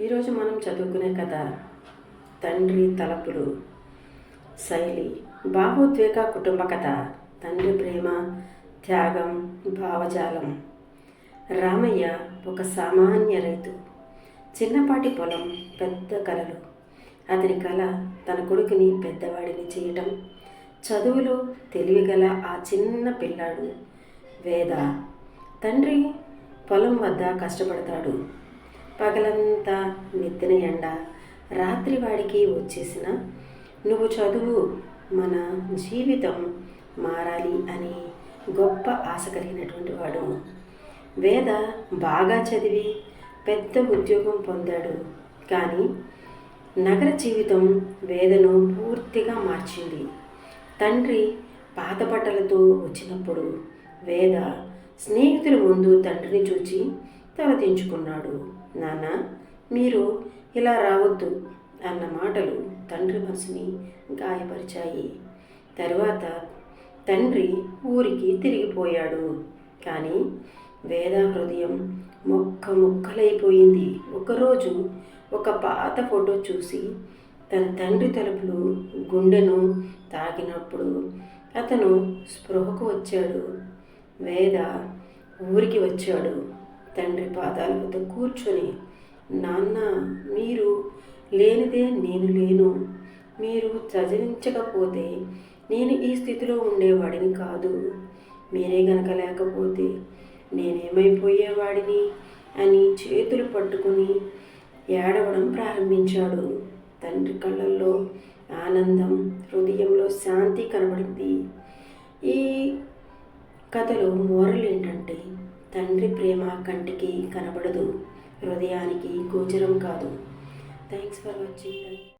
ఈరోజు మనం చదువుకునే కథ తండ్రి తలపులు. శైలి భావోద్వేగ కుటుంబ కథ. తండ్రి ప్రేమ త్యాగం భావజాలం. రామయ్య ఒక సామాన్య రైతు. చిన్నపాటి పొలం పెద్ద కలలు. అతని కళ తన కొడుకుని పెద్దవాడిని చేయటం. చదువులో తెలివిగల ఆ చిన్న పిల్లాడు వేద. తండ్రి పొలం వద్ద కష్టపడతాడు. పగలంతా నెత్తిన ఎండ రాత్రి వాడికి వచ్చేసిన నువ్వు చదువు మన జీవితం మారాలి అని గొప్ప ఆశ కలిగినటువంటి వాడు. వేద బాగా చదివి పెద్ద ఉద్యోగం పొందాడు. కానీ నగర జీవితం వేదను పూర్తిగా మార్చింది. తండ్రి పాత బట్టలతో వచ్చినప్పుడు వేద స్నేహితుల ముందు తండ్రిని చూచి తలదించుకున్నాడు నాన్న మీరు ఇలా రావద్దు అన్న మాటలు తండ్రి మనసుని గాయపరిచాయి. తరువాత తండ్రి ఊరికి తిరిగిపోయాడు. కానీ వేద హృదయం మొక్క ముక్కలైపోయింది. ఒకరోజు ఒక పాత ఫోటో చూసి తన తండ్రి తలుపులు గుండెను తాకినప్పుడు అతను స్పృహకు వచ్చాడు. వేద ఊరికి వచ్చాడు. తండ్రి పాదాల వద్ద కూర్చొని నాన్న మీరు లేనిదే నేను లేను. మీరు చదివించకపోతే నేను ఈ స్థితిలో ఉండేవాడిని కాదు. మీరే గనక లేకపోతే నేనేమైపోయేవాడిని? అని చేతులు పట్టుకుని ఏడవడం ప్రారంభించాడు. తండ్రి కళ్ళల్లో ఆనందం హృదయంలో శాంతి కనబడింది. ఈ కథలో మోరల్ ఏంటంటే తండ్రి ప్రేమ కంటికి కనబడదు. హృదయానికి గోచరం కాదు. Thanks for watching